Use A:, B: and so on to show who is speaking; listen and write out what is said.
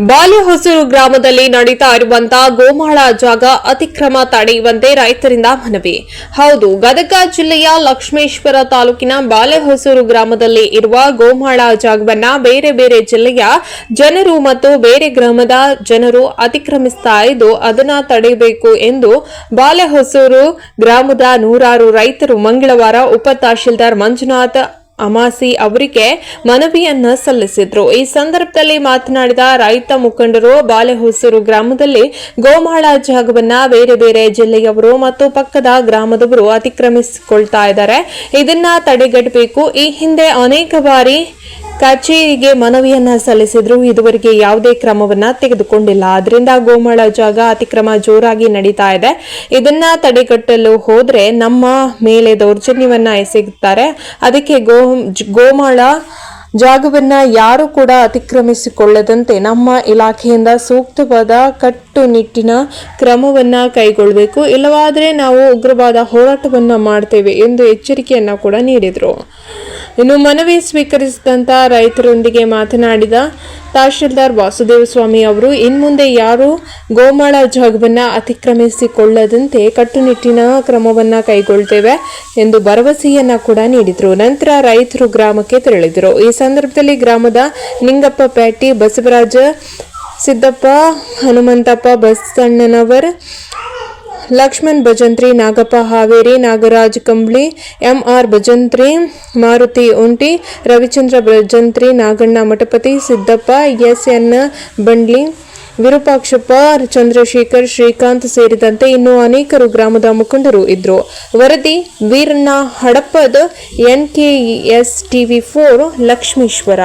A: ಬಾಲೆಹೊಸೂರು ಗ್ರಾಮದಲ್ಲಿ ನಡೀತಾ ಇರುವಂತಹ ಗೋಮಾಳ ಜಾಗ ಅತಿಕ್ರಮ ತಡೆಯುವಂತೆ ರೈತರಿಂದ ಮನವಿ. ಹೌದು, ಗದಗ ಜಿಲ್ಲೆಯ ಲಕ್ಷ್ಮೇಶ್ವರ ತಾಲೂಕಿನ ಬಾಲೆಹೊಸೂರು ಗ್ರಾಮದಲ್ಲಿ ಇರುವ ಗೋಮಾಳ ಜಾಗವನ್ನ ಬೇರೆ ಬೇರೆ ಜಿಲ್ಲೆಯ ಜನರು ಮತ್ತು ಬೇರೆ ಗ್ರಾಮದ ಜನರು ಅತಿಕ್ರಮಿಸ್ತಾ ಇದ್ದು ಅದನ್ನ ತಡೆಯಬೇಕು ಎಂದು ಬಾಲೆಹೊಸೂರು ಗ್ರಾಮದ ನೂರಾರು ರೈತರು ಮಂಗಳವಾರ ಉಪ ತಹಶೀಲ್ದಾರ್ ಮಂಜುನಾಥ್ ಅಮಾಸಿ ಅವರಿಗೆ ಮನವಿಯನ್ನ ಸಲ್ಲಿಸಿದ್ರು. ಈ ಸಂದರ್ಭದಲ್ಲಿ ಮಾತನಾಡಿದ ರೈತ ಮುಖಂಡರು ಬಾಲೆಹೊಸೂರು ಗ್ರಾಮದಲ್ಲಿ ಗೋಮಾಳ ಜಾಗವನ್ನ ಬೇರೆ ಬೇರೆ ಜಿಲ್ಲೆಯವರು ಮತ್ತು ಪಕ್ಕದ ಗ್ರಾಮದವರು ಅತಿಕ್ರಮಿಸಿಕೊಳ್ತಾ ಇದ್ದಾರೆ. ಇದನ್ನ ತಡೆಗಟ್ಟಬೇಕು. ಈ ಹಿಂದೆ ಅನೇಕ ಬಾರಿ ಕಚೇರಿಗೆ ಮನವಿಯನ್ನ ಸಲ್ಲಿಸಿದ್ರು ಇದುವರೆಗೆ ಯಾವುದೇ ಕ್ರಮವನ್ನ ತೆಗೆದುಕೊಂಡಿಲ್ಲ. ಅದರಿಂದ ಗೋಮಾಳ ಜಾಗ ಅತಿಕ್ರಮ ಜೋರಾಗಿ ನಡೀತಾ ಇದೆ. ಇದನ್ನ ತಡೆಗಟ್ಟಲು ಹೋದ್ರೆ ನಮ್ಮ ಮೇಲೆ ದೌರ್ಜನ್ಯವನ್ನ ಎಸಗುತ್ತಾರೆ ಅದಕ್ಕೆ ಗೋ, ಗೋಮಾಳ ಜಾಗವನ್ನ ಯಾರು ಕೂಡ ಅತಿಕ್ರಮಿಸಿಕೊಳ್ಳದಂತೆ ನಮ್ಮ ಇಲಾಖೆಯಿಂದ ಸೂಕ್ತವಾದ ಕಟ್ಟುನಿಟ್ಟಿನ ಕ್ರಮವನ್ನ ಕೈಗೊಳ್ಳಬೇಕು ಇಲ್ಲವಾದರೆ ನಾವು ಉಗ್ರವಾದ ಹೋರಾಟವನ್ನ ಮಾಡ್ತೇವೆ ಎಂದು ಎಚ್ಚರಿಕೆಯನ್ನ ಕೂಡ ನೀಡಿದರು. ಇನ್ನು ಮನವಿ ಸ್ವೀಕರಿಸಿದಂಥ ರೈತರೊಂದಿಗೆ ಮಾತನಾಡಿದ ತಹಶೀಲ್ದಾರ್ ವಾಸುದೇವ ಸ್ವಾಮಿ ಅವರು ಇನ್ಮುಂದೆ ಯಾರು ಗೋಮಾಳ ಜಾಗವನ್ನ ಅತಿಕ್ರಮಿಸಿಕೊಳ್ಳದಂತೆ ಕಟ್ಟುನಿಟ್ಟಿನ ಕ್ರಮವನ್ನ ಕೈಗೊಳ್ತೇವೆ ಎಂದು ಭರವಸೆಯನ್ನು ಕೂಡ ನೀಡಿದರು. ನಂತರ ರೈತರು ಗ್ರಾಮಕ್ಕೆ ತೆರಳಿದರು. ಈ ಸಂದರ್ಭದಲ್ಲಿ ಗ್ರಾಮದ Ningappa Pyati Basavaraja Siddappa, Hanumanthappa Basannanavar Lakshman, Bhajantri, Nagappa, Haveri, Nagaraj, Kambli, MR Bhajantri, Maruti Unti Ravichandra Bhajantri, Naganna Mathapati, Siddappa S N Bandli, Virupakshappa, Chandrashekar, Srikanth ಸೇರಿದಂತೆ ಇನ್ನೂ ಅನೇಕರು ಗ್ರಾಮದ ಮುಖಂಡರು ಇದ್ರು. ವರದಿ, Veeranna Hadapada NKS TV four Lakshmeshwar.